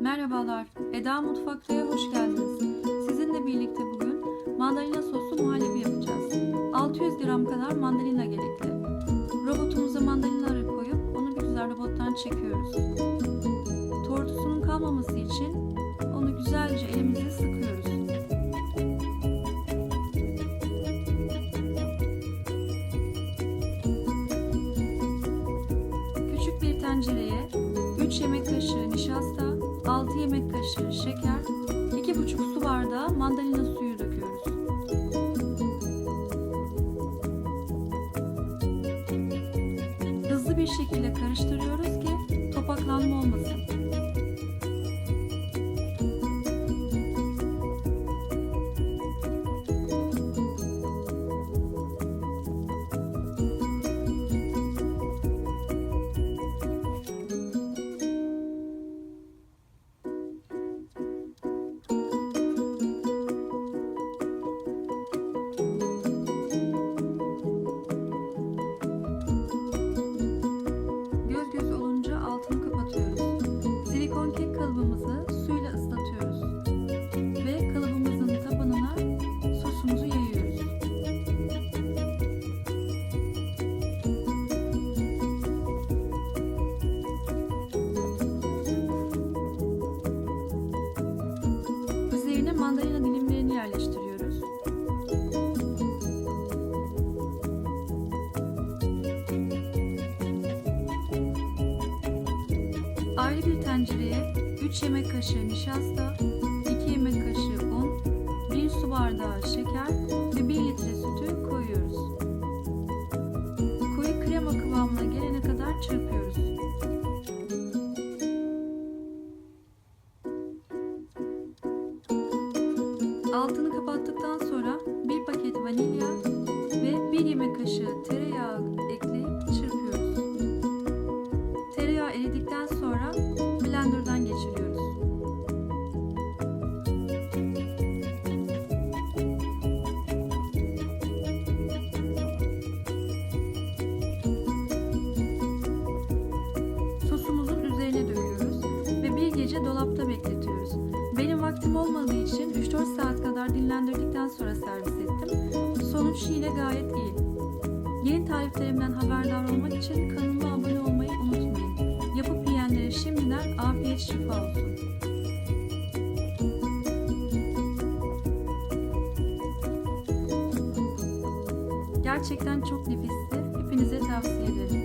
Merhabalar, Eda Mutfakta'ya hoş geldiniz. Sizinle birlikte bugün mandalina soslu muhallebi yapacağız. 600 gram kadar mandalina gerekli. Robotumuza mandalinaları koyup onu bir güzel robottan çekiyoruz. Tortusunun kalmaması için onu güzelce elimizle sıkıyoruz. Küçük bir tencereye 3 yemek kaşığı nişasta, 6 yemek kaşığı şeker, 2,5 su bardağı mandalina suyu döküyoruz. Hızlı bir şekilde karıştırıyoruz tencereye 3 yemek kaşığı nişasta, 2 yemek kaşığı un, 1 su bardağı şeker ve 1 litre sütü koyuyoruz. Koyu krema kıvamına gelene kadar çırpıyoruz. Altını kapattıktan sonra 1 paket vanilya ve 1 yemek kaşığı tereyağı ekleyip gece dolapta bekletiyoruz. Benim vaktim olmadığı için 3-4 saat kadar dinlendirdikten sonra servis ettim. Sonuç yine gayet iyi. Yeni tariflerimden haberdar olmak için kanalıma abone olmayı unutmayın. Yapıp yiyenlere şimdiden afiyet şifa olsun. Gerçekten çok nefisti. Hepinize tavsiye ederim.